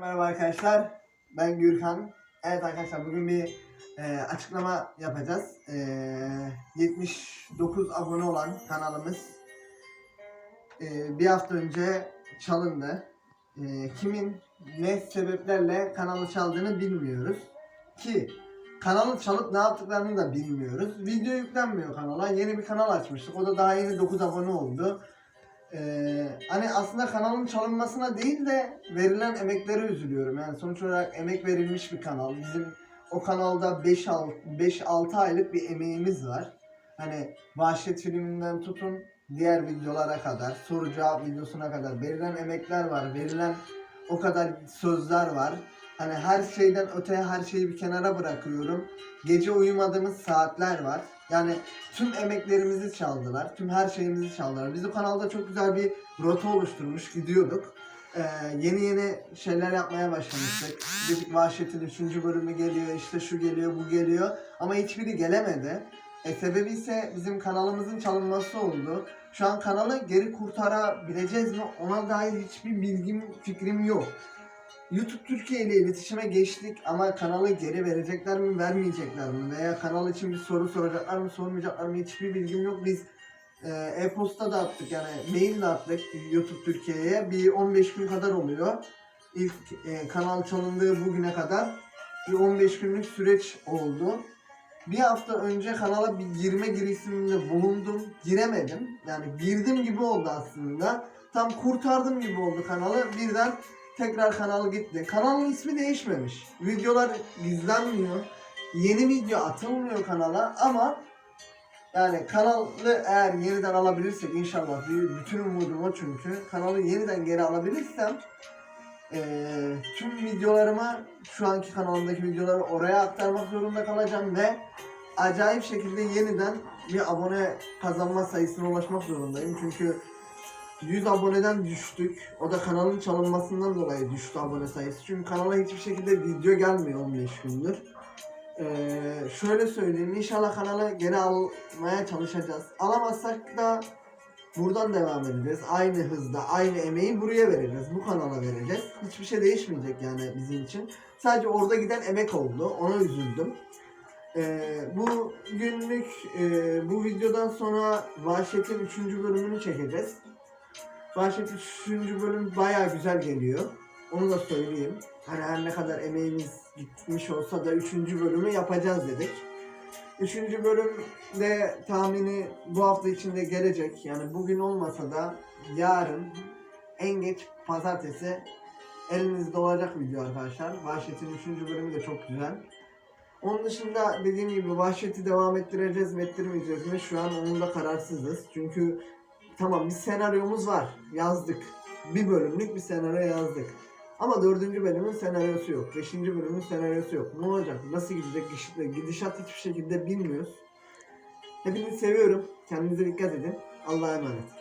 Merhaba arkadaşlar. Ben Gürkan. Evet arkadaşlar bugün bir e, açıklama yapacağız. E, 79 abone olan kanalımız e, bir hafta önce çalındı. E, kimin ne sebeplerle kanalı çaldığını bilmiyoruz. Ki kanalı çalıp ne yaptıklarını da bilmiyoruz. Video yüklenmiyor kanala. Yeni bir kanal açmıştık. O da daha yeni 9 abone oldu. Hani aslında kanalın çalınmasına değil de verilen emeklere üzülüyorum. Yani sonuç olarak emek verilmiş bir kanal. Bizim o kanalda 5-6 aylık bir emeğimiz var. Hani Vahşet filminden tutun diğer videolara kadar, soru cevap videosuna kadar verilen emekler var. Verilen o kadar sözler var. Hani her şeyden öte her şeyi bir kenara bırakıyorum. Gece uyumadığımız saatler var. Yani tüm emeklerimizi çaldılar. Tüm her şeyimizi çaldılar. Biz o kanalda çok güzel bir rota oluşturmuş gidiyorduk. Ee, yeni yeni şeyler yapmaya başlamıştık. Dedik Vahşet'in 3. bölümü geliyor, işte şu geliyor, bu geliyor. Ama hiçbiri gelemedi. E, sebebi ise bizim kanalımızın çalınması oldu. Şu an kanalı geri kurtarabileceğiz mi ona dair hiçbir bilgim, fikrim yok. YouTube Türkiye ile iletişime geçtik ama kanalı geri verecekler mi, vermeyecekler mi? Veya kanal için bir soru soracaklar mı, sormayacaklar mı? Hiçbir bilgim yok. Biz e, e-posta da attık yani mail de attık YouTube Türkiye'ye. Bir 15 gün kadar oluyor. İlk e, kanal çalındığı bugüne kadar bir 15 günlük süreç oldu. Bir hafta önce kanala bir girme girişiminde bulundum. Giremedim. Yani girdim gibi oldu aslında. Tam kurtardım gibi oldu kanalı. Birden tekrar kanal gitti. Kanalın ismi değişmemiş. Videolar izlenmiyor. Yeni video atılmıyor kanala ama yani kanalı eğer yeniden alabilirsek inşallah bütün umudum o çünkü kanalı yeniden geri alabilirsem eee, tüm videolarımı şu anki kanalımdaki videoları oraya aktarmak zorunda kalacağım ve acayip şekilde yeniden bir abone kazanma sayısına ulaşmak zorundayım çünkü 100 aboneden düştük. O da kanalın çalınmasından dolayı düştü abone sayısı. Çünkü kanala hiçbir şekilde video gelmiyor 15 gündür. Ee, şöyle söyleyeyim. İnşallah kanalı geri almaya çalışacağız. Alamazsak da buradan devam edeceğiz. Aynı hızda, aynı emeği buraya vereceğiz. Bu kanala vereceğiz. Hiçbir şey değişmeyecek yani bizim için. Sadece orada giden emek oldu. Ona üzüldüm. Ee, bu günlük e, bu videodan sonra Vahşet'in 3. bölümünü çekeceğiz. Vahşet 3. bölüm bayağı güzel geliyor. Onu da söyleyeyim. Hani her ne kadar emeğimiz gitmiş olsa da 3. bölümü yapacağız dedik. 3. bölümde tahmini bu hafta içinde gelecek. Yani bugün olmasa da yarın en geç pazartesi elinizde olacak video arkadaşlar. Vahşet'in 3. bölümü de çok güzel. Onun dışında dediğim gibi Vahşet'i devam ettireceğiz mi ettirmeyeceğiz mi şu an onun da kararsızız. Çünkü tamam bir senaryomuz var yazdık. Bir bölümlük bir senaryo yazdık. Ama dördüncü bölümün senaryosu yok. Beşinci bölümün senaryosu yok. Ne olacak? Nasıl gidecek? Gidiş- Gidişat hiçbir şekilde bilmiyoruz. Hepinizi seviyorum. Kendinize dikkat edin. Allah'a emanet.